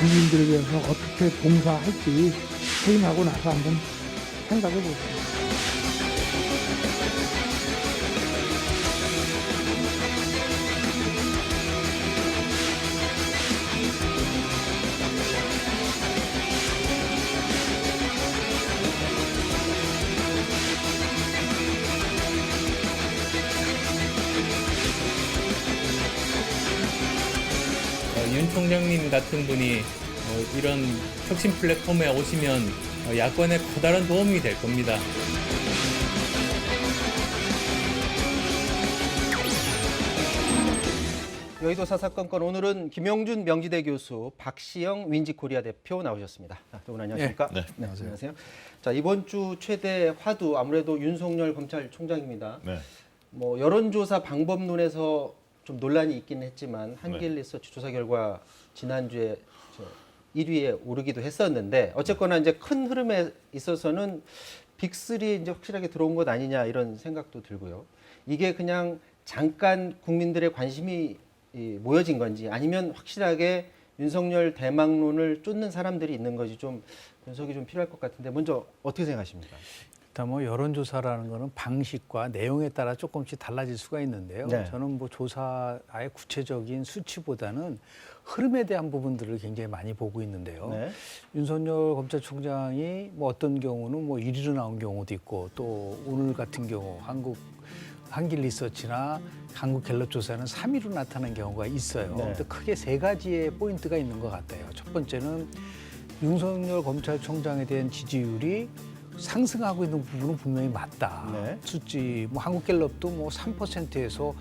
국민들을 위해서 어떻게 봉사할지 퇴임하고 나서 한번 생각해. 어, 윤 총장님 같은 분이 어, 이런 혁신 플랫폼에 오시면 어, 야권에 커다란 도움이 될 겁니다. 여의도 사사건건 오늘은 김용준 명지대 교수, 박시영 윈지코리아 대표 나오셨습니다. 아, 두분 안녕하십니까? 네. 네, 안녕하세요. 자 이번 주 최대 화두 아무래도 윤석열 검찰총장입니다. 네. 뭐 여론조사 방법론에서 좀 논란이 있긴 했지만 한길 네. 리서치 조사 결과 지난주에 저 1위에 오르기도 했었는데 어쨌거나 이제 큰 흐름에 있어서는 빅3 이제 확실하게 들어온 것 아니냐 이런 생각도 들고요. 이게 그냥 잠깐 국민들의 관심이 이 모여진 건지 아니면 확실하게 윤석열 대망론을 쫓는 사람들이 있는 것이 좀 분석이 좀 필요할 것 같은데 먼저 어떻게 생각하십니까? 일단 뭐 여론조사라는 거는 방식과 내용에 따라 조금씩 달라질 수가 있는데요. 네. 저는 뭐 조사의 구체적인 수치보다는 흐름에 대한 부분들을 굉장히 많이 보고 있는데요. 네. 윤석열 검찰총장이 뭐 어떤 경우는 뭐 1위로 나온 경우도 있고 또 오늘 같은 경우 한국 한길 리서치나 한국 갤럽 조사는 3위로 나타난 경우가 있어요. 네. 근데 크게 세 가지의 포인트가 있는 것 같아요. 첫 번째는 윤석열 검찰총장에 대한 지지율이 상승하고 있는 부분은 분명히 맞다. 네. 수치 뭐 한국갤럽도 뭐 3%에서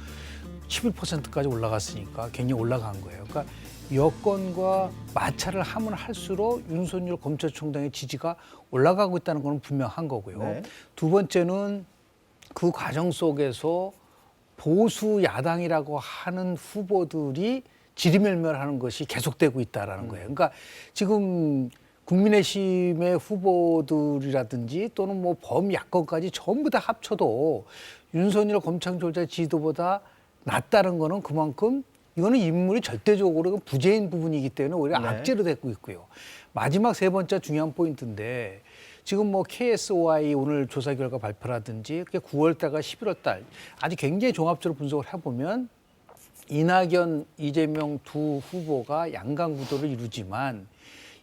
11%까지 올라갔으니까 굉장히 올라간 거예요. 그러니까 여권과 마찰을 하면 할수록 윤석열 검찰총장의 지지가 올라가고 있다는 건 분명한 거고요. 네. 두 번째는 그 과정 속에서 보수 야당이라고 하는 후보들이 지리멸멸하는 것이 계속되고 있다라는 거예요. 그러니까 지금 국민의힘의 후보들이라든지 또는 뭐 범야권까지 전부 다 합쳐도 윤석열 검찰총장 지지도보다 낮다는 거는 그만큼 이거는 인물이 절대적으로 부재인 부분이기 때문에 오히려 네. 악재로 되고 있고요. 마지막 세 번째 중요한 포인트인데 지금 뭐 KSOI 오늘 조사 결과 발표라든지 그게 9월 달과 11월 달 아주 굉장히 종합적으로 분석을 해보면 이낙연, 이재명 두 후보가 양강 구도를 이루지만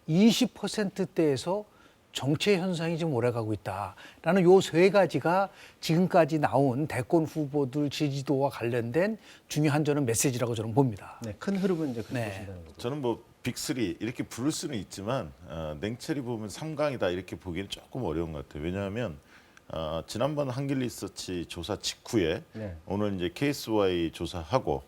20%대에서 정체 현상이 지금 오래가고 있다라는 요 세 가지가 지금까지 나온 대권 후보들 지지도와 관련된 중요한 저는 메시지라고 저는 봅니다. 네, 큰 흐름은 이제 그렇게 네. 보신다는 거죠. 저는 뭐 빅3 이렇게 부를 수는 있지만 어, 냉철히 보면 3강이다 이렇게 보기는 조금 어려운 것 같아요. 왜냐하면 어, 지난번 한길 리서치 조사 직후에 네. 오늘 이제 KSY 조사하고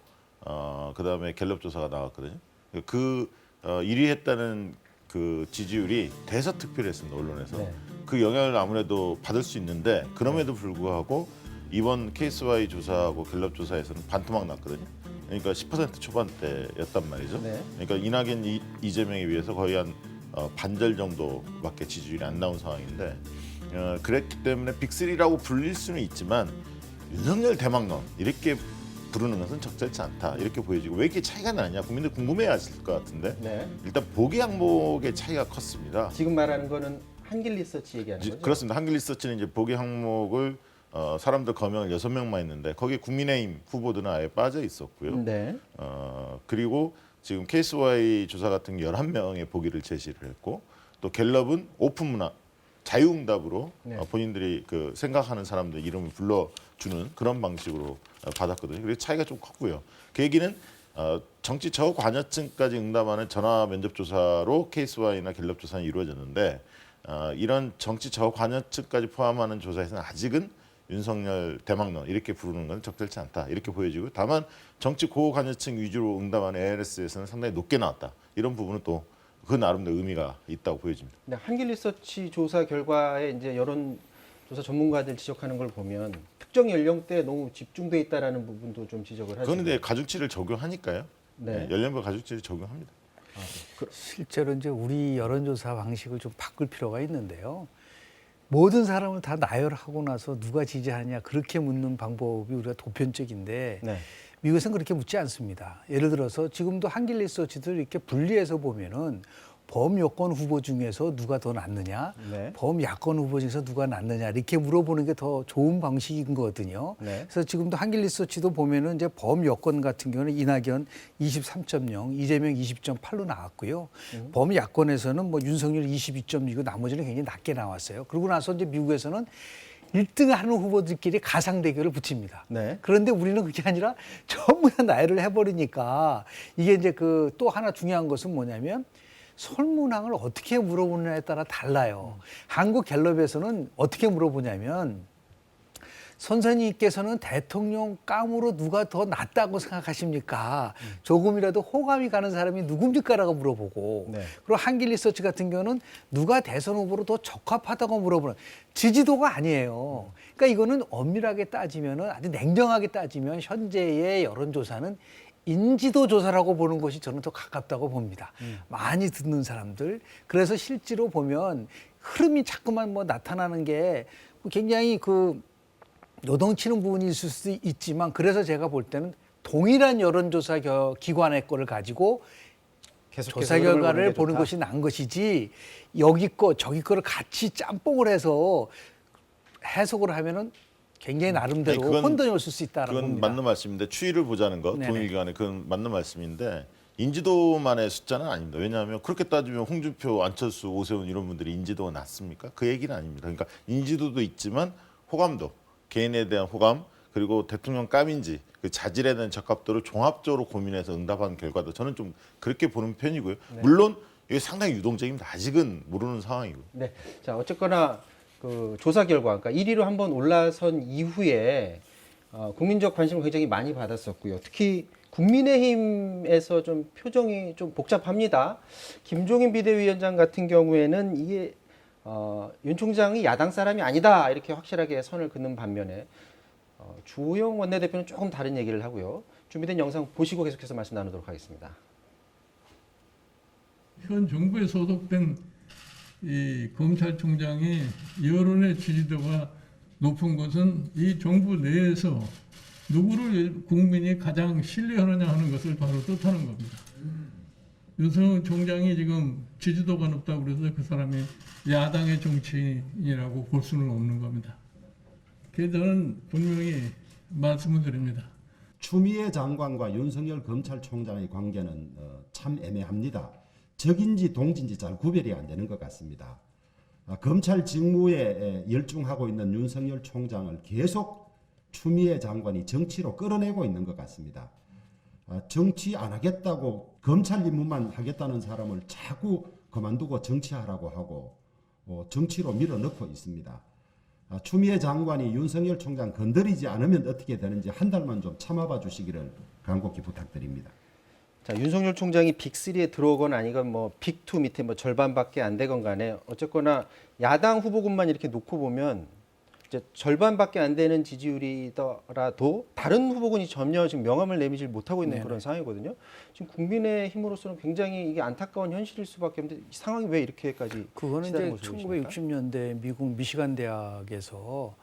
어, 그다음에 갤럽 조사가 나왔거든요. 그 어, 1위 했다는 그 지지율이 대서특필했습니다 언론에서 네. 그 영향을 아무래도 받을 수 있는데 그럼에도 불구하고 이번 KSY 조사하고 갤럽 조사에서는 반토막 났거든요. 그러니까 10% 초반대였단 말이죠. 네. 그러니까 이낙연 이, 이재명에 비해서 거의 한 어, 반절 정도밖에 지지율이 안 나온 상황인데 어, 그랬기 때문에 빅3라고 불릴 수는 있지만 윤석열 대망론 이렇게 부르는 것은 적절치 않다 이렇게 보여지고 왜 이렇게 차이가 나냐 국민들 궁금해하실 것 같은데 네. 일단 보기 항목의 차이가 컸습니다. 지금 말하는 거는 한길 리서치 얘기하는 지- 거죠? 그렇습니다. 한길 리서치는 이제 보기 항목을 어, 사람들 거명을 여섯 명만 했는데 거기에 국민의힘 후보들은 아예 빠져 있었고요. 네. 어, 그리고 지금 KSY 조사 같은 게 11명의 보기를 제시를 했고 또 갤럽은 오픈 문화 자유응답으로 네. 어, 본인들이 그 생각하는 사람들 이름을 불러 주는 그런 방식으로 어, 받았거든요. 그래서 차이가 좀 컸고요. 그 얘기는 어, 정치 저관여층까지 응답하는 전화 면접 조사로 KSY나 갤럽 조사는 이루어졌는데 어, 이런 정치 저관여층까지 포함하는 조사에서는 아직은 윤석열 대망론 이렇게 부르는 건 적절치 않다 이렇게 보여지고 다만 정치 고관여층 위주로 응답하는 ALS에서는 상당히 높게 나왔다 이런 부분은 또 그 나름대로 의미가 있다고 보여집니다. 네, 한길 리서치 조사 결과에 이제 여론 조사 전문가들 지적하는 걸 보면 특정 연령대에 너무 집중돼 있다라는 부분도 좀 지적을 하죠. 이제 가중치를 적용하니까요. 네. 네, 연령별 가중치를 적용합니다. 실제로 이제 우리 여론조사 방식을 좀 바꿀 필요가 있는데요. 모든 사람을 다 나열하고 나서 누가 지지하냐 그렇게 묻는 방법이 우리가 보편적인데 네. 미국에서는 그렇게 묻지 않습니다. 예를 들어서 지금도 한길 리서치도 이렇게 분리해서 보면은 범여권 후보 중에서 누가 더 낫느냐, 네. 범야권 후보 중에서 누가 낫느냐 이렇게 물어보는 게 더 좋은 방식인 거거든요. 네. 그래서 지금도 한길 리서치도 보면은 이제 범여권 같은 경우는 이낙연 23.0, 이재명 20.8로 나왔고요. 범야권에서는 뭐 윤석열 22.6이고 나머지는 굉장히 낮게 나왔어요. 그러고 나서 이제 미국에서는 1등 하는 후보들끼리 가상 대결을 붙입니다. 네. 그런데 우리는 그게 아니라 전부 다 나열을 해버리니까 이게 이제 그 또 하나 중요한 것은 뭐냐면 설문항을 어떻게 물어보느냐에 따라 달라요. 한국 갤럽에서는 어떻게 물어보냐면 선생님께서는 대통령 감으로 누가 더 낫다고 생각하십니까? 조금이라도 호감이 가는 사람이 누굽니까라고 물어보고 네. 그리고 한길 리서치 같은 경우는 누가 대선 후보로 더 적합하다고 물어보는 지지도가 아니에요. 그러니까 이거는 엄밀하게 따지면은 아주 냉정하게 따지면 현재의 여론조사는 인지도 조사라고 보는 것이 저는 더 가깝다고 봅니다. 많이 듣는 사람들. 그래서 실제로 보면 흐름이 자꾸만 뭐 나타나는 게 굉장히 그 요동치는 부분이 있을 수도 있지만 그래서 제가 볼 때는 동일한 여론조사 겨- 기관의 거를 가지고 조사 결과를 보는. 것이 나은 것이지 여기 거 저기 거를 같이 짬뽕을 해서 해석을 하면은 굉장히 나름대로 아니, 그건- 혼돈이 올수 있다라고 그건 봅니다. 맞는 말씀인데 추이를 보자는 것 네네. 동일기관에 그건 맞는 말씀인데 인지도만의 숫자는 아닙니다. 왜냐하면 그렇게 따지면 홍준표, 안철수, 오세훈 이런 분들이 인지도가 낮습니까? 그 얘기는 아닙니다. 그러니까 인지도도 있지만 호감도 개인에 대한 호감 그리고 대통령 감인지 그 자질에 대한 적합도를 종합적으로 고민해서 응답한 결과도 저는 좀 그렇게 보는 편이고요. 물론 이게 상당히 유동적입니다. 아직은 모르는 상황이고. 네. 자, 어쨌거나 그 조사 결과, 그러니까 1위로 한번 올라선 이후에 어, 국민적 관심을 굉장히 많이 받았었고요. 특히 국민의힘에서 좀 표정이 좀 복잡합니다. 김종인 비대위원장 같은 경우에는 이게 어, 윤 총장이 야당 사람이 아니다 이렇게 확실하게 선을 긋는 반면에 어, 주호영 원내대표는 조금 다른 얘기를 하고요. 준비된 영상 보시고 계속해서 말씀 나누도록 하겠습니다. 현 정부에 소속된 이 검찰총장이 여론의 지지도가 높은 것은 이 정부 내에서 누구를 국민이 가장 신뢰하느냐 하는 것을 바로 뜻하는 겁니다. 윤석열 총장이 지금 지지도가 높다고 그래서 그 사람이 야당의 정치인이라고 볼 수는 없는 겁니다. 그래서 저는 분명히 말씀을 드립니다. 추미애 장관과 윤석열 검찰총장의 관계는 어, 참 애매합니다. 적인지 동지인지 잘 구별이 안 되는 것 같습니다. 아, 검찰 직무에 에, 열중하고 있는 윤석열 총장을 계속 추미애 장관이 정치로 끌어내고 있는 것 같습니다. 아, 정치 안 하겠다고 검찰 임무만 하겠다는 사람을 자꾸 그만두고 정치하라고 하고 어, 정치로 밀어넣고 있습니다. 아, 추미애 장관이 윤석열 총장 건드리지 않으면 어떻게 되는지 한 달만 좀 참아봐 주시기를 간곡히 부탁드립니다. 자, 윤석열 총장이 빅3에 들어오건 아니건 뭐 빅2 밑에 뭐 절반밖에 안 되건 간에 어쨌거나 야당 후보군만 이렇게 놓고 보면 이제 절반밖에 안 되는 지지율이더라도 다른 후보군이 전혀 지금 명함을 내미질 못하고 있는 그런 상황이거든요. 지금 국민의 힘으로서는 굉장히 이게 안타까운 현실일 수밖에 없는데 이 상황이 왜 이렇게까지 그거는 이제 것으로 보십니까? 1960년대 미국 미시간 대학에서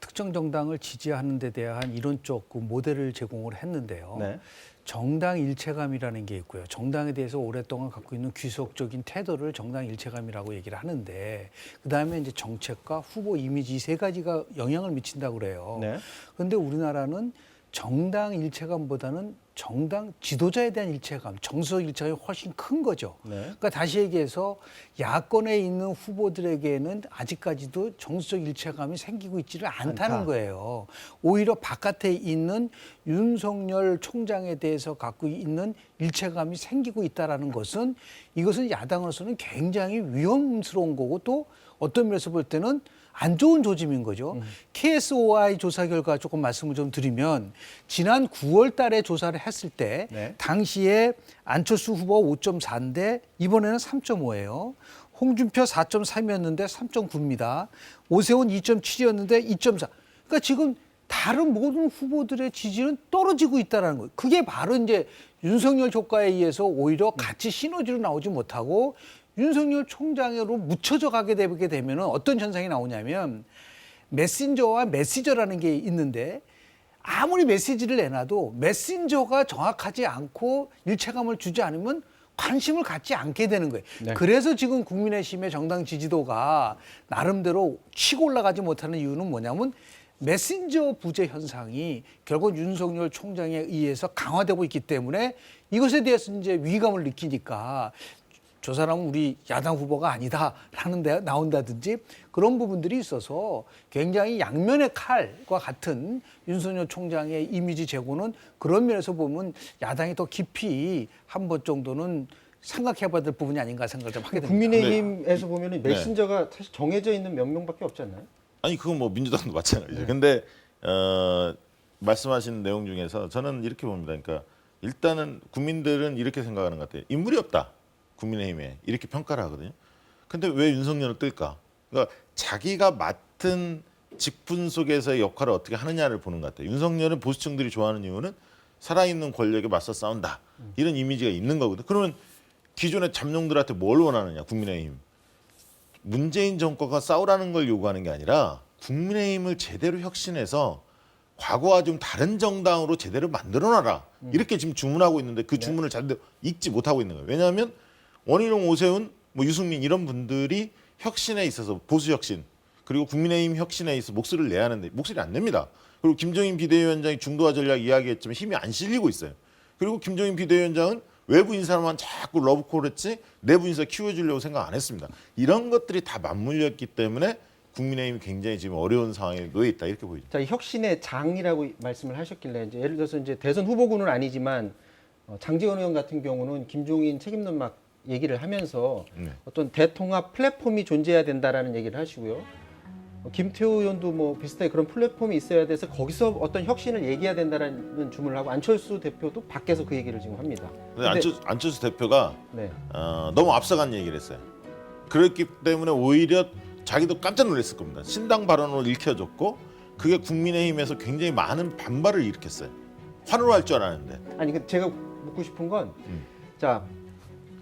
특정 정당을 지지하는 데 대한 이론적 그 모델을 제공을 했는데요. 네. 정당 일체감이라는 게 있고요. 정당에 대해서 오랫동안 갖고 있는 귀속적인 태도를 정당 일체감이라고 얘기를 하는데 그다음에 이제 정책과 후보 이미지 이세 가지가 영향을 미친다고 그래요. 네. 그런데 우리나라는 정당 일체감보다는 정당 지도자에 대한 일체감, 정서 일체감이 훨씬 큰 거죠. 네. 그러니까 다시 얘기해서 야권에 있는 후보들에게는 아직까지도 정서적 일체감이 생기고 있지를 않다는 않다. 거예요. 오히려 바깥에 있는 윤석열 총장에 대해서 갖고 있는 일체감이 생기고 있다라는 것은 이것은 야당으로서는 굉장히 위험스러운 거고 또 어떤 면에서 볼 때는 안 좋은 조짐인 거죠. KSOI 조사 결과 조금 말씀을 좀 드리면 지난 9월 달에 조사를 했을 때 네. 당시에 안철수 후보 5.4인데 이번에는 3.5예요. 홍준표 4.3이었는데 3.9입니다. 오세훈 2.7이었는데 2.4. 그러니까 지금 다른 모든 후보들의 지지는 떨어지고 있다는 거예요. 그게 바로 이제 윤석열 효과에 의해서 오히려 같이 시너지로 나오지 못하고 윤석열 총장으로 묻혀져 가게 되게 되면 어떤 현상이 나오냐면 메신저와 메시저라는 게 있는데 아무리 메시지를 내놔도 메신저가 정확하지 않고 일체감을 주지 않으면 관심을 갖지 않게 되는 거예요. 그래서 지금 국민의힘의 정당 지지도가 나름대로 치고 올라가지 못하는 이유는 뭐냐면 메신저 부재 현상이 결국 윤석열 총장에 의해서 강화되고 있기 때문에 이것에 대해서 이제 위감을 느끼니까 저 사람은 우리 야당 후보가 아니다라는 데 나온다든지 그런 부분들이 있어서 굉장히 양면의 칼과 같은 윤석열 총장의 이미지 제고는 그런 면에서 보면 야당이 더 깊이 한 번 정도는 생각해봐야 될 부분이 아닌가 생각을 좀 하게 됩니다. 국민의힘에서 네. 보면은 메신저가 사실 정해져 있는 몇 명밖에 없지 않나요? 아니 그건 뭐 민주당도 마찬가지죠. 근데 어, 말씀하신 내용 중에서 저는 이렇게 봅니다. 그러니까 일단은 국민들은 이렇게 생각하는 것 같아요. 인물이 없다. 국민의힘에 이렇게 평가를 하거든요. 근데 왜 윤석열을 뜰까? 그러니까 자기가 맡은 직분 속에서의 역할을 어떻게 하느냐를 보는 것 같아요. 윤석열은 보수층들이 좋아하는 이유는 살아있는 권력에 맞서 싸운다. 이런 이미지가 있는 거거든. 그러면 기존의 잠룡들한테 뭘 원하느냐? 국민의힘. 문재인 정권과 싸우라는 걸 요구하는 게 아니라 국민의힘을 제대로 혁신해서 과거와 좀 다른 정당으로 제대로 만들어놔라 이렇게 지금 주문하고 있는데 그 주문을 제대로 읽지 못하고 있는 거예요. 왜냐하면 원희룡, 오세훈, 뭐 유승민 이런 분들이 혁신에 있어서 보수 혁신 그리고 국민의힘 혁신에 있어 서 목소리를 내야 하는데 목소리 안 냅니다. 그리고 김정인 비대위원장이 중도화 전략 이야기했지만 힘이 안 실리고 있어요. 그리고 김정인 비대위원장은 외부 인사만 자꾸 러브콜 했지 내부 인사 키워주려고 생각 안 했습니다. 이런 것들이 다 맞물렸기 때문에 국민의힘이 굉장히 지금 어려운 상황에 놓여 있다 이렇게 보이죠. 자, 이 혁신의 장이라고 말씀을 하셨길래 이제 예를 들어서 이제 대선 후보군은 아니지만 어, 장재원 의원 같은 경우는 김종인 책임론 막 얘기를 하면서 네. 어떤 대통합 플랫폼이 존재해야 된다라는 얘기를 하시고요. 어, 김태호 의원도 뭐 비슷하게 그런 플랫폼이 있어야 돼서 거기서 어떤 혁신을 얘기해야 된다라는 주문을 하고 안철수 대표도 밖에서 그 얘기를 지금 합니다. 근데 안철수, 안철수 대표가 네. 어, 너무 앞서간 얘기를 했어요. 그렇기 때문에 오히려 자기도 깜짝 놀랐을 겁니다. 신당 발언으로 읽혀졌고 그게 국민의힘에서 굉장히 많은 반발을 일으켰어요. 환호할 줄 알았는데 아니 그 제가 묻고 싶은 건 음.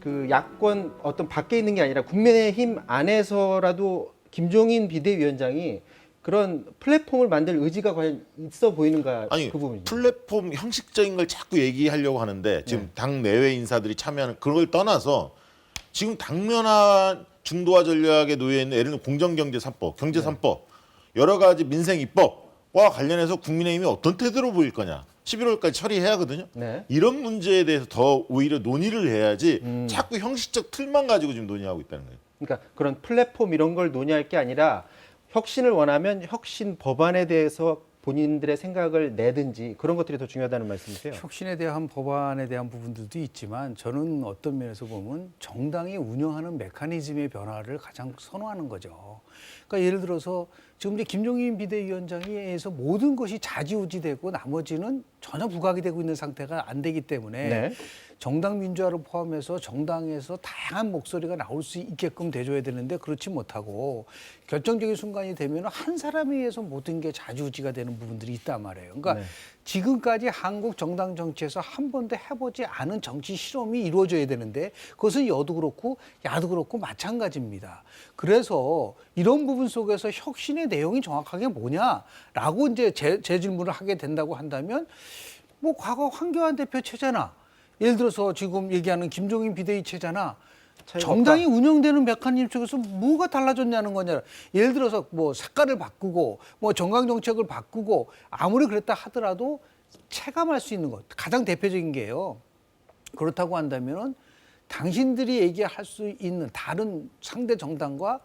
자, 그 야권 어떤 밖에 있는 게 아니라 국민의힘 안에서라도 김종인 비대위원장이 그런 플랫폼을 만들 의지가 과연 있어 보이는가 아니 그 부분이. 플랫폼 형식적인 걸 자꾸 얘기하려고 하는데 지금 당 내외 인사들이 참여하는 그런 걸 떠나서 지금 당면한 중도화 전략에 놓여 있는 예를 들면 공정경제 3법, 경제 3법 여러 가지 민생 입법과 관련해서 국민의힘이 어떤 태도로 보일 거냐 11월까지 처리해야 하거든요. 네. 이런 문제에 대해서 더 오히려 논의를 해야지 음. 자꾸 형식적 틀만 가지고 지금 논의하고 있다는 거예요. 그러니까 그런 플랫폼 이런 걸 논의할 게 아니라 혁신을 원하면 혁신 법안에 대해서 본인들의 생각을 내든지 그런 것들이 더 중요하다는 말씀이세요. 혁신에 대한 법안에 대한 부분들도 있지만 저는 어떤 면에서 보면 정당이 운영하는 메커니즘의 변화를 가장 선호하는 거죠. 그러니까 예를 들어서 지금 이제 김종인 비대위원장에서 모든 것이 좌지우지되고 나머지는 전혀 부각이 되고 있는 상태가 안 되기 때문에 네. 정당 민주화를 포함해서 정당에서 다양한 목소리가 나올 수 있게끔 돼줘야 되는데 그렇지 못하고 결정적인 순간이 되면 한 사람에 의해서 모든 게 좌지우지가 되는 부분들이 있단 말이에요. 그러니까 네. 지금까지 한국 정당 정치에서 한 번도 해보지 않은 정치 실험이 이루어져야 되는데 그것은 여도 그렇고 야도 그렇고 마찬가지입니다. 그래서 이런 부분 속에서 혁신의 내용이 정확하게 뭐냐라고 이제 제, 제 질문을 하게 된다고 한다면 뭐 과거 황교안 대표 체제나 예를 들어서 지금 얘기하는 김종인 비대위 체제나 정당이 운영되는 메커니즘 속에서 뭐가 달라졌냐는 거냐. 예를 들어서 뭐 색깔을 바꾸고 뭐 정강 정책을 바꾸고 아무리 그랬다 하더라도 체감할 수 있는 것 가장 대표적인 게요. 그렇다고 한다면은 당신들이 얘기할 수 있는 다른 상대 정당과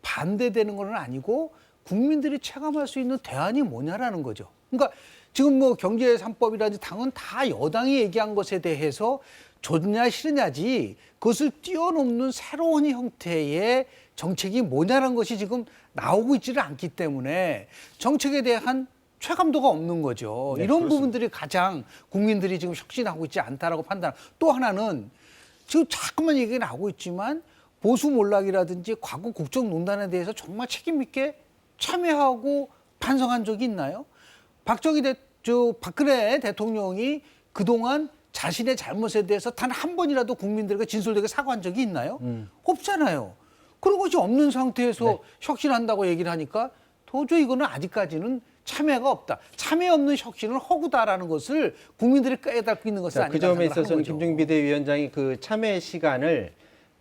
반대되는 건 아니고 국민들이 체감할 수 있는 대안이 뭐냐라는 거죠. 그러니까 지금 뭐 경제 삼법이라든지 당은 다 여당이 얘기한 것에 대해서 좋냐 싫으냐지 그것을 뛰어넘는 새로운 형태의 정책이 뭐냐라는 것이 지금 나오고 있지를 않기 때문에 정책에 대한 체감도가 없는 거죠. 네, 이런 그렇습니다. 부분들이 가장 국민들이 지금 혁신하고 있지 않다라고 판단. 또 하나는 지금 자꾸만 얘기가 나오고 있지만 보수 몰락이라든지 과거 국정농단에 대해서 정말 책임 있게 참여하고 반성한 적이 있나요? 박정희 대, 저 박근혜 대통령이 그동안 자신의 잘못에 대해서 단 한 번이라도 국민들에게 진솔되게 사과한 적이 있나요? 없잖아요. 그런 것이 없는 상태에서 혁신한다고 얘기를 하니까 도저히 이거는 아직까지는 참여가 없다. 참여 없는 혁신은 허구다라는 것을 국민들이 깨닫고 있는 것은 자, 아닌가 그 점에 있어서는 거죠. 김종인 비대위원장이 그 참여 시간을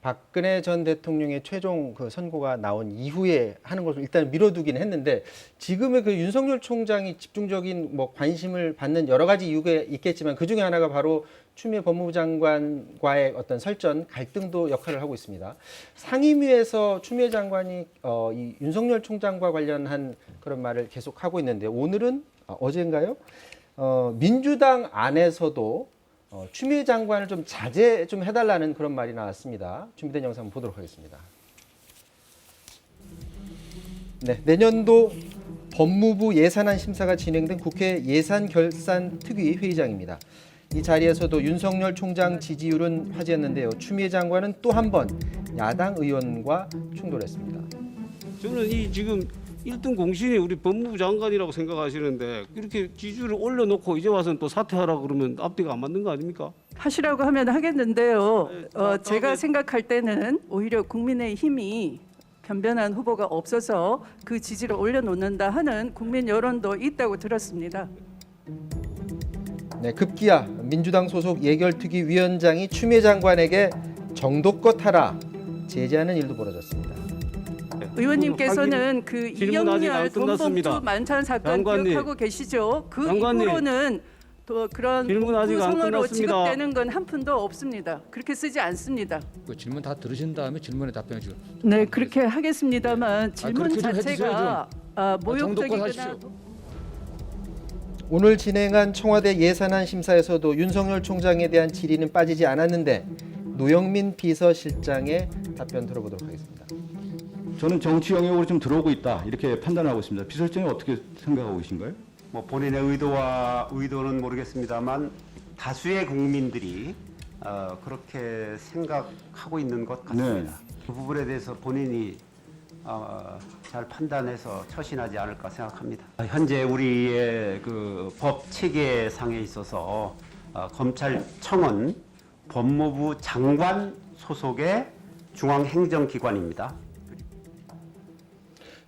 박근혜 전 대통령의 최종 그 선고가 나온 이후에 하는 것을 일단 미뤄두긴 했는데 지금의 그 윤석열 총장이 집중적인 뭐 관심을 받는 여러 가지 이유가 있겠지만 그 중에 하나가 바로 추미애 법무부 장관과의 어떤 설전 갈등도 역할을 하고 있습니다. 상임위에서 추미애 장관이 어, 이 윤석열 총장과 관련한 그런 말을 계속 하고 있는데 오늘은 아, 어제인가요? 어, 민주당 안에서도 어, 추미애 장관을 좀 자제 좀 해달라는 그런 말이 나왔습니다. 준비된 영상 보도록 하겠습니다. 네, 내년도 법무부 예산안 심사가 진행된 국회 예산결산특위 회의장입니다. 이 자리에서도 윤석열 총장 지지율은 화제였는데요. 추미애 장관은 또 한 번 야당 의원과 충돌했습니다. 저는 이 지금 1등 공신이 우리 법무부 장관이라고 생각하시는데 이렇게 지지율을 올려놓고 이제 와서는 또 사퇴하라 그러면 앞뒤가 안 맞는 거 아닙니까? 하시라고 하면 하겠는데요. 네, 어, 다- 제가 생각할 때는 오히려 국민의 힘이 변변한 후보가 없어서 그 지지를 올려놓는다 하는 국민 여론도 있다고 들었습니다. 네, 급기야 민주당 소속 예결특위 위원장이 추미애 장관에게 정도껏 하라 제지하는 일도 벌어졌습니다. 의원님께서는 그 질문 아직 안 이영렬 끝났습니다. 돈봉투 만찬 사건 장관님. 기억하고 계시죠? 그 장관님. 이후로는 또 그런 질문 아직 안 구성으로 끝났습니다. 지급되는 건 한 푼도 없습니다. 그렇게 쓰지 않습니다. 그 질문 다 들으신 다음에 질문에 답변해 주세요. 네, 그렇게 하겠습니다만 질문 그렇게 좀 해주세요, 자체가 아, 정도껏 모욕적이거나 하십시오. 오늘 진행한 청와대 예산안 심사에서도 윤석열 총장에 대한 질의는 빠지지 않았는데 노영민 비서실장의 답변 들어보도록 하겠습니다. 저는 정치 영역으로 좀 들어오고 있다 이렇게 판단하고 있습니다. 비서실장이 어떻게 생각하고 계신가요? 뭐 본인의 의도와 의도는 모르겠습니다만 다수의 국민들이 어, 그렇게 생각하고 있는 것 같습니다. 네. 그 부분에 대해서 본인이 어, 잘 판단해서 처신하지 않을까 생각합니다. 현재 우리의 그 법 체계상에 있어서 어, 검찰청은 법무부 장관 소속의 중앙행정기관입니다.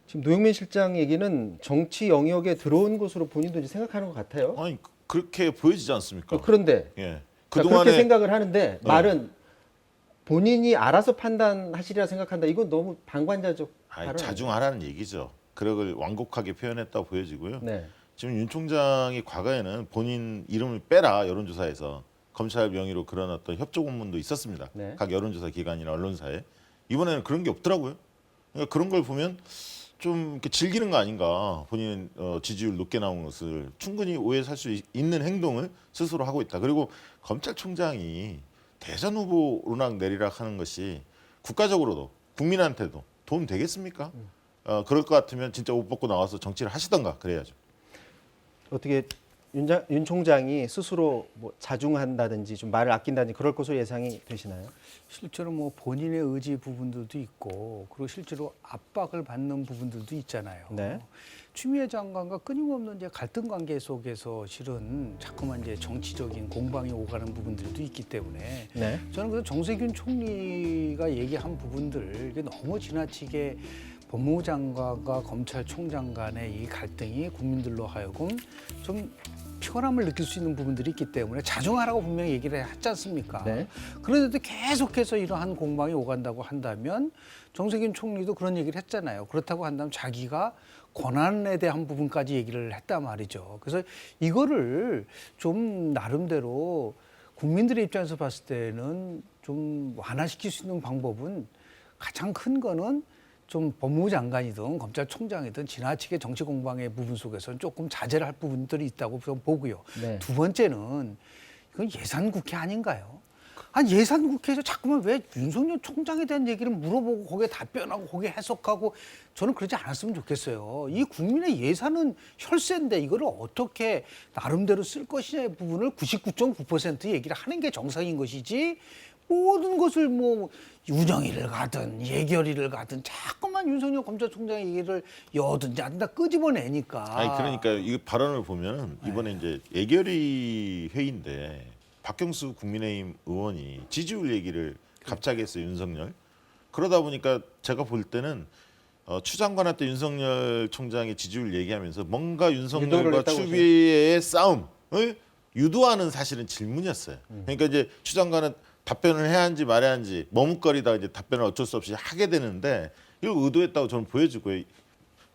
지금 노영민 실장 얘기는 정치 영역에 들어온 것으로 본인도 이제 생각하는 것 같아요. 아니 그- 그렇게 보여지지 않습니까? 어, 그런데 예. 자, 그렇게 그동안에 생각을 하는데 어. 말은 본인이 알아서 판단하시리라 생각한다. 이건 너무 방관자적 발언. 자중하라는 얘기죠. 그걸 완곡하게 표현했다고 보여지고요. 네. 지금 윤 총장이 과거에는 본인 이름을 빼라 여론조사에서 검찰 명의로 그런 어떤 협조 공문도 있었습니다. 네. 각 여론조사 기관이나 언론사에 이번에는 그런 게 없더라고요. 그러니까 그런 걸 보면 좀 이렇게 즐기는 거 아닌가. 본인 어, 지지율 높게 나온 것을 충분히 오해 살 수 있는 행동을 스스로 하고 있다. 그리고 검찰총장이 대선 후보 오르락 내리락 하는 것이 국가적으로도 국민한테도 도움 되겠습니까? 어, 그럴 것 같으면 진짜 옷 벗고 나와서 정치를 하시던가 그래야죠. 어떻게 윤, 장- 윤 총장이 스스로 뭐 자중한다든지 좀 말을 아낀다든지 그럴 것으로 예상이 되시나요? 실제로 뭐 본인의 의지 부분들도 있고 그리고 실제로 압박을 받는 부분들도 있잖아요. 네. 추미애 장관과 끊임없는 이제 갈등 관계 속에서 실은 자꾸만 이제 정치적인 공방이 오가는 부분들도 있기 때문에 네. 저는 그래서 정세균 총리가 얘기한 부분들 이게 너무 지나치게 법무부 장관과 검찰총장 간의 이 갈등이 국민들로 하여금 좀 피곤함을 느낄 수 있는 부분들이 있기 때문에 자중하라고 분명히 얘기를 했지 않습니까? 네. 그런데도 계속해서 이러한 공방이 오간다고 한다면 정세균 총리도 그런 얘기를 했잖아요. 그렇다고 한다면 자기가 권한에 대한 부분까지 얘기를 했단 말이죠. 그래서 이거를 좀 나름대로 국민들의 입장에서 봤을 때는 좀 완화시킬 수 있는 방법은 가장 큰 거는 좀 법무부 장관이든 검찰총장이든 지나치게 정치 공방의 부분 속에서는 조금 자제를 할 부분들이 있다고 저는 보고요. 네. 두 번째는 이건 예산 국회 아닌가요? 아니 예산 국회에서 자꾸만 왜 윤석열 총장에 대한 얘기를 물어보고 거기에 답변하고 거기에 해석하고 저는 그러지 않았으면 좋겠어요. 이 국민의 예산은 혈세인데 이거를 어떻게 나름대로 쓸 것이냐의 부분을 99.9% 얘기를 하는 게 정상인 것이지 모든 것을 뭐 운영위를 가든 예결위를 가든 자꾸만 윤석열 검찰총장의 얘기를 여든지 아니다 끄집어내니까. 아니 그러니까 이 발언을 보면 이번에 이제 예결위 회의인데 박경수 국민의힘 의원이 지지율 얘기를 갑자기 했어요 윤석열. 그러다 보니까 제가 볼 때는 어, 추 장관한테 윤석열 총장의 지지율 얘기하면서 뭔가 윤석열과 추비의 싸움을 유도하는 사실은 질문이었어요. 그러니까 이제 추 장관은 답변을 해야 하는지 말아야 하는지 머뭇거리다가 이제 답변을 어쩔 수 없이 하게 되는데 이걸 의도했다고 저는 보여지고요.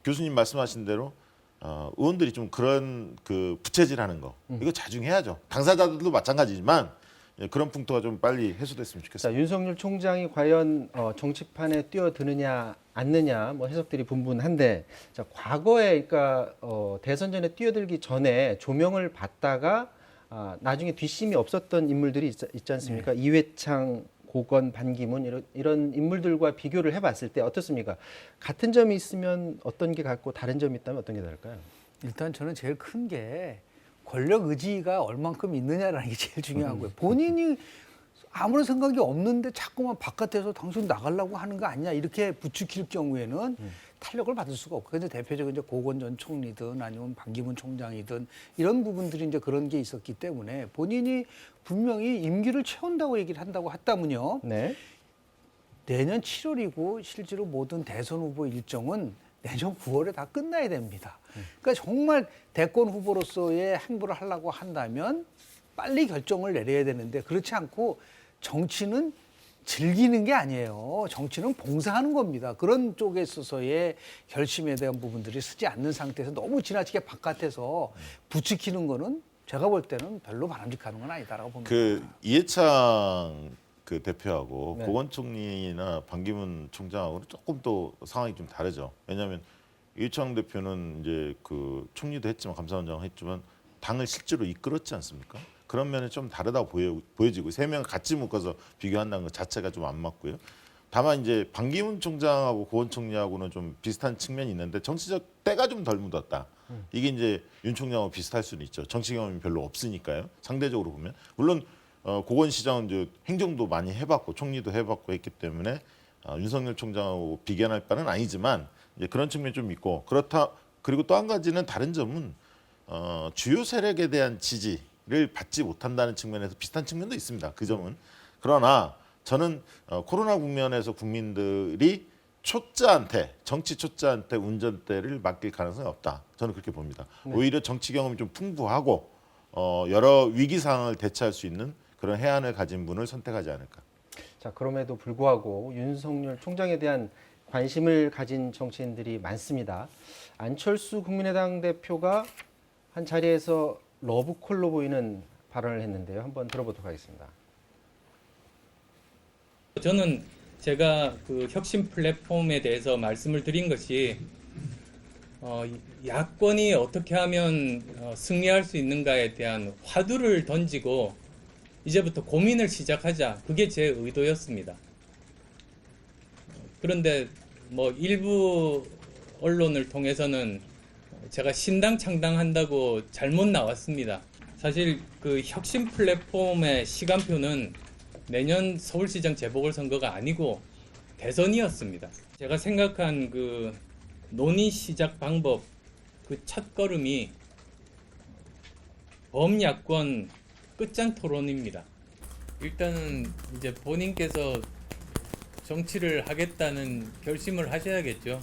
교수님 말씀하신 대로 어, 의원들이 좀 그런 그 부채질하는 거 이거 자중해야죠. 당사자들도 마찬가지지만 예, 그런 풍토가 좀 빨리 해소됐으면 좋겠습니다. 자, 윤석열 총장이 과연 어, 정치판에 뛰어드느냐 않느냐 뭐 해석들이 분분한데 자, 과거에 그러니까 어, 대선 전에 뛰어들기 전에 조명을 받다가 아, 나중에 뒷심이 없었던 인물들이 있, 있지 않습니까? 이회창, 고건, 반기문 이런, 이런 인물들과 비교를 해봤을 때 어떻습니까? 같은 점이 있으면 어떤 게 같고 다른 점이 있다면 어떤 게 다를까요? 일단 저는 제일 큰 게 권력 의지가 얼만큼 있느냐라는 게 제일 중요한 거예요. 본인이 아무런 생각이 없는데 자꾸만 바깥에서 당신 나가려고 하는 거 아니냐 이렇게 부추길 경우에는 탄력을 받을 수가 없고 근데 대표적인 이제 고건 전 총리든 아니면 반기문 총장이든 이런 부분들이 이제 그런 게 있었기 때문에 본인이 분명히 임기를 채운다고 얘기를 한다고 했다면요. 네. 내년 7월이고 실제로 모든 대선 후보 일정은 내년 9월에 다 끝나야 됩니다. 그러니까 정말 대권 후보로서의 행보를 하려고 한다면 빨리 결정을 내려야 되는데 그렇지 않고 정치는 즐기는 게 아니에요. 정치는 봉사하는 겁니다. 그런 쪽에 있어서의 결심에 대한 부분들이 쓰지 않는 상태에서 너무 지나치게 바깥에서 부추기는 거는 제가 볼 때는 별로 바람직한 건 아니다라고 봅니다. 그 이해창 그 대표하고 네. 고건 총리나 반기문 총장하고는 조금 또 상황이 좀 다르죠. 왜냐하면 이해창 대표는 이제 그 총리도 했지만 감사원장 했지만 당을 실제로 이끌었지 않습니까? 그런 면에 좀 다르다고 보여, 보여지고 세 명 같이 묶어서 비교한다는 것 자체가 좀 안 맞고요. 다만 이제 반기문 총장하고 고원 총리하고는 좀 비슷한 측면이 있는데 정치적 때가 좀 덜 묻었다. 이게 이제 윤 총장하고 비슷할 수는 있죠. 정치 경험이 별로 없으니까요. 상대적으로 보면 물론 어, 고건 시장은 이제 행정도 많이 해봤고 총리도 해봤고 했기 때문에 어, 윤석열 총장하고 비견할 바는 아니지만 이제 그런 측면이 좀 있고 그렇다 그리고 또 한 가지는 다른 점은 어, 주요 세력에 대한 지지 를 받지 못한다는 측면에서 비슷한 측면도 있습니다. 그 점은 그러나 저는 어, 코로나 국면에서 국민들이 초짜한테 정치 초짜한테 운전대를 맡길 가능성이 없다. 저는 그렇게 봅니다. 오히려 정치 경험이 좀 풍부하고 어, 여러 위기 상황을 대처할 수 있는 그런 해안을 가진 분을 선택하지 않을까. 자, 그럼에도 불구하고 윤석열 총장에 대한 관심을 가진 정치인들이 많습니다. 안철수 국민의당 대표가 한 자리에서 러브콜로 보이는 발언을 했는데요. 한번 들어보도록 하겠습니다. 저는 제가 그 혁신 플랫폼에 대해서 말씀을 드린 것이 어, 야권이 어떻게 하면 어, 승리할 수 있는가에 대한 화두를 던지고 이제부터 고민을 시작하자. 그게 제 의도였습니다. 그런데 뭐 일부 언론을 통해서는 제가 신당 창당한다고 잘못 나왔습니다. 사실 그 혁신 플랫폼의 시간표는 내년 서울시장 재보궐선거가 아니고 대선이었습니다. 제가 생각한 그 논의 시작 방법 그 첫 걸음이 범야권 끝장 토론입니다. 일단은 이제 본인께서 정치를 하겠다는 결심을 하셔야겠죠.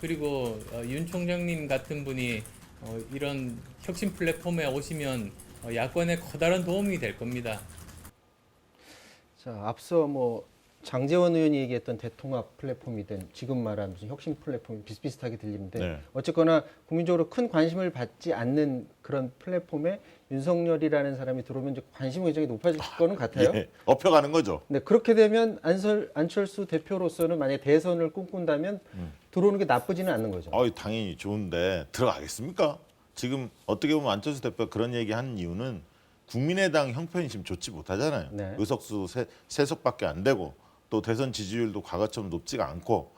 그리고 어, 윤 총장님 같은 분이 어, 이런 혁신 플랫폼에 오시면 어, 야권에 커다란 도움이 될 겁니다. 자, 앞서 뭐 장재원 의원이 얘기했던 대통합 플랫폼이든 지금 말한 무슨 혁신 플랫폼이 비슷비슷하게 들리는데 네. 어쨌거나 국민적으로 큰 관심을 받지 않는 그런 플랫폼에 윤석열이라는 사람이 들어오면 이제 관심이 굉장히 높아질 거는 같아요. 예, 업혀가는 거죠. 네, 그렇게 되면 안설, 안철수 대표로서는 만약 에 대선을 꿈꾼다면 들어오는 게 나쁘지는 않는 거죠. 어, 당연히 좋은데 들어가겠습니까? 지금 어떻게 보면 안철수 대표가 그런 얘기 하는 이유는 국민의당 형편이 지금 좋지 못하잖아요. 네. 의석수 세, 세 석밖에 안 되고 또 대선 지지율도 과거처럼 높지가 않고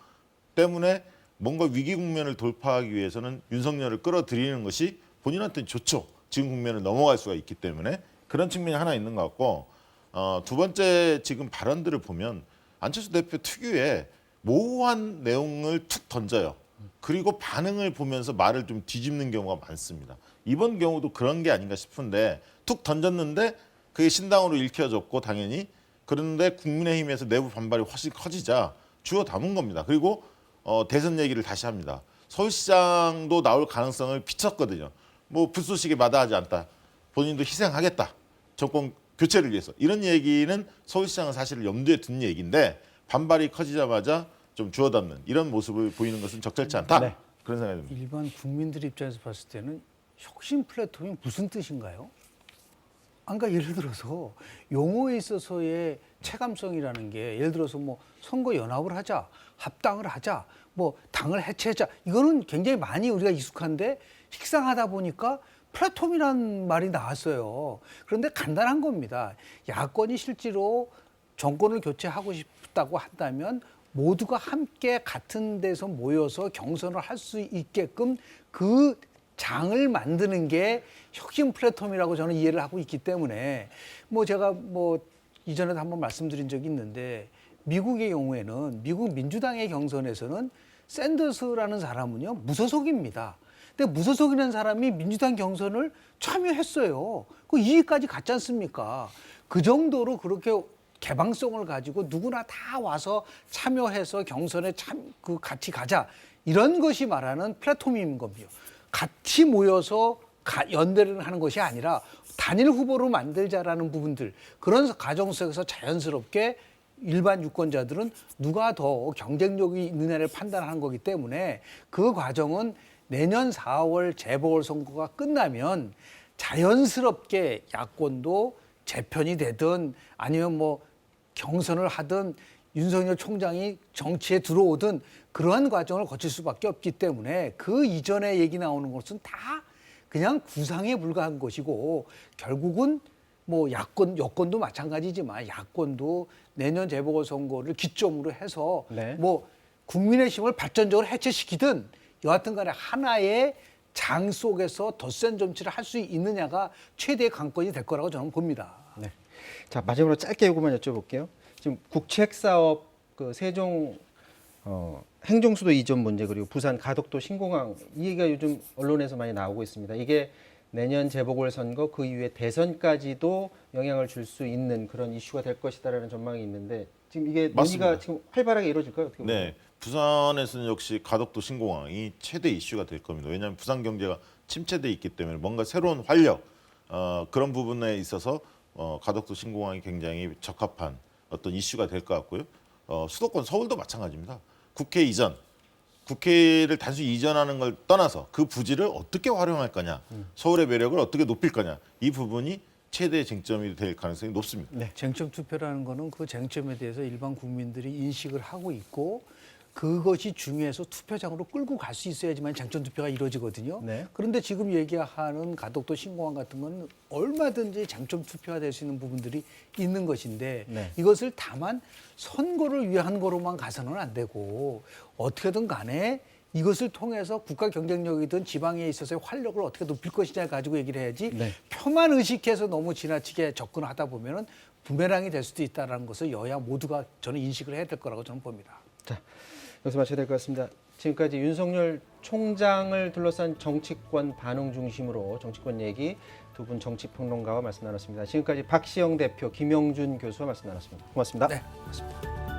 때문에 뭔가 위기 국면을 돌파하기 위해서는 윤석열을 끌어들이는 것이 본인한테는 좋죠. 지금 국면을 넘어갈 수가 있기 때문에 그런 측면이 하나 있는 것 같고 어, 두 번째 지금 발언들을 보면 안철수 대표 특유의 모호한 내용을 툭 던져요. 그리고 반응을 보면서 말을 좀 뒤집는 경우가 많습니다. 이번 경우도 그런 게 아닌가 싶은데 툭 던졌는데 그게 신당으로 읽혀졌고 당연히 그런데 국민의힘에서 내부 반발이 훨씬 커지자 주워 담은 겁니다. 그리고 어, 대선 얘기를 다시 합니다. 서울시장도 나올 가능성을 비쳤거든요. 뭐 불쏘시개 마다하지 않다. 본인도 희생하겠다. 정권 교체를 위해서 이런 얘기는 서울시장은 사실 염두에 둔 얘기인데 반발이 커지자마자 좀 주워 담는 이런 모습을 보이는 것은 적절치 않다. 네. 그런 생각이 듭니다. 일반 국민들 입장에서 봤을 때는 혁신 플랫폼이 무슨 뜻인가요? 아, 그러니까 예를 들어서 용어에 있어서의 체감성이라는 게 예를 들어서 뭐 선거 연합을 하자, 합당을 하자, 뭐 당을 해체하자 이거는 굉장히 많이 우리가 익숙한데 식상하다 보니까 플랫폼이란 말이 나왔어요. 그런데 간단한 겁니다. 야권이 실제로 정권을 교체하고 싶다고 한다면 모두가 함께 같은 데서 모여서 경선을 할 수 있게끔 그 장을 만드는 게 혁신 플랫폼이라고 저는 이해를 하고 있기 때문에 뭐 제가 뭐 이전에도 한번 말씀드린 적이 있는데 미국의 경우에는 미국 민주당의 경선에서는 샌더스라는 사람은요 무소속입니다. 근데 무소속이라는 사람이 민주당 경선을 참여했어요. 그 이익까지 갖지 않습니까? 그 정도로 그렇게 개방성을 가지고 누구나 다 와서 참여해서 경선에 참 그 같이 가자 이런 것이 말하는 플랫폼인 겁니다. 같이 모여서 가- 연대를 하는 것이 아니라 단일 후보로 만들자라는 부분들 그런 과정 속에서 자연스럽게 일반 유권자들은 누가 더 경쟁력이 있느냐를 판단하는 거기 때문에 그 과정은 내년 4월 재보궐선거가 끝나면 자연스럽게 야권도 재편이 되든 아니면 뭐 경선을 하든 윤석열 총장이 정치에 들어오든 그러한 과정을 거칠 수밖에 없기 때문에 그 이전에 얘기 나오는 것은 다 그냥 구상에 불과한 것이고 결국은 뭐 야권 여권도 마찬가지지만 야권도 내년 재보궐 선거를 기점으로 해서 네. 뭐 국민의 힘을 발전적으로 해체시키든 여하튼 간에 하나의 장 속에서 덧센 정치를 할 수 있느냐가 최대의 관건이 될 거라고 저는 봅니다. 네. 자 마지막으로 짧게 이것만 여쭤볼게요. 지금 국책 사업 그 세종 어, 행정수도 이전 문제 그리고 부산 가덕도 신공항 이 얘기가 요즘 언론에서 많이 나오고 있습니다. 이게 내년 재보궐 선거 그 이후에 대선까지도 영향을 줄 수 있는 그런 이슈가 될 것이다라는 전망이 있는데 지금 이게 맞습니다. 논의가 지금 활발하게 이루어질까요? 어떻게? 네, 부산에서는 역시 가덕도 신공항이 최대 이슈가 될 겁니다. 왜냐하면 부산 경제가 침체돼 있기 때문에 뭔가 새로운 활력 어, 그런 부분에 있어서 어, 가덕도 신공항이 굉장히 적합한 어떤 이슈가 될 것 같고요. 어, 수도권 서울도 마찬가지입니다. 국회 이전, 국회를 단순히 이전하는 걸 떠나서 그 부지를 어떻게 활용할 거냐, 서울의 매력을 어떻게 높일 거냐 이 부분이 최대 쟁점이 될 가능성이 높습니다. 네. 쟁점 투표라는 거는 그 쟁점에 대해서 일반 국민들이 인식을 하고 있고 그것이 중요해서 투표장으로 끌고 갈 수 있어야지만 쟁점 투표가 이루어지거든요. 네. 그런데 지금 얘기하는 가덕도 신공항 같은 건 얼마든지 쟁점 투표가 될 수 있는 부분들이 있는 것인데 네. 이것을 다만 선거를 위한 거로만 가서는 안 되고 어떻게든 간에 이것을 통해서 국가 경쟁력이든 지방에 있어서의 활력을 어떻게 높일 것이냐 가지고 얘기를 해야지 네. 표만 의식해서 너무 지나치게 접근하다 보면은 부메랑이 될 수도 있다라는 것을 여야 모두가 저는 인식을 해야 될 거라고 저는 봅니다. 자, 여기서 마쳐야 될 것 같습니다. 지금까지 윤석열 총장을 둘러싼 정치권 반응 중심으로 정치권 얘기 두 분 정치평론가와 말씀 나눴습니다. 지금까지 박시영 대표, 김영준 교수와 말씀 나눴습니다. 고맙습니다. 네, 고맙습니다.